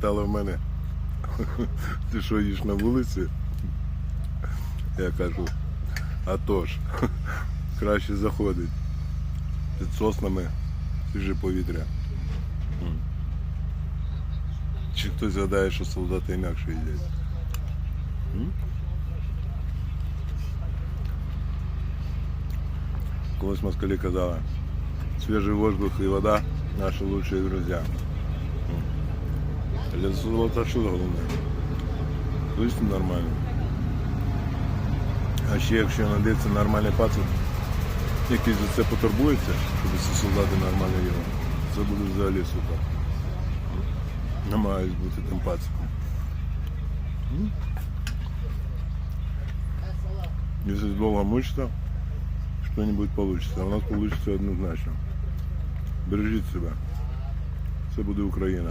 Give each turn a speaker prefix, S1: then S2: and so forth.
S1: запитала в мене, ти що їш на вулиці? Я кажу, а то ж, краще заходить. Під соснами свіже повітря. Чи хтось гадає, що солдати інакше їдять? Колись москалі казали, свіжий воздух і вода наші лучші друзі. М. Для золота що головне? Точно нормально. А ще якщо знайдеться нормальний пацан, який за це потурбується, щоб ці солдати нормально їли, це буде взагалі супер. Намагаюсь бути тим пациком. М? Если долго мучиться, что-нибудь получится. А у нас получится однозначно. Бережіть себе. Це буде Україна.